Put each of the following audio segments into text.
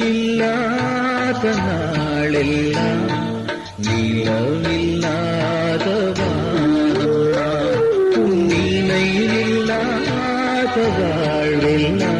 இல்லாத நாளெல்லாம் நிலவில்லாத வாழ்வெல்லாம்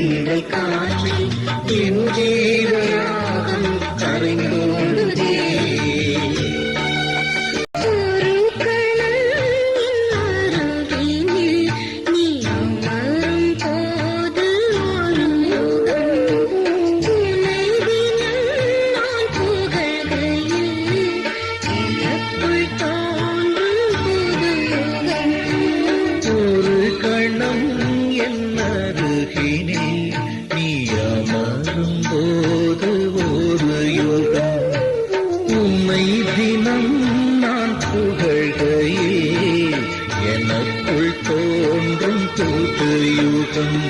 நீடை காட்சி என் ஜீவராகம் கரைந்தோடுதே கண்ணம் என்னருகினே பார்வையில் எனக்குள் தோன்றும் தூது யுகம்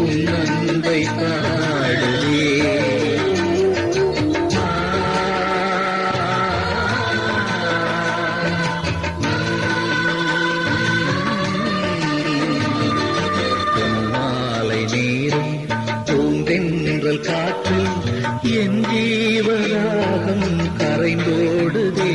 உன் அன்பை பாடுவே மாலை நேரம் தோன்றென்றல் காற்று என் ஜீவராகம் கரைந்தோடுதே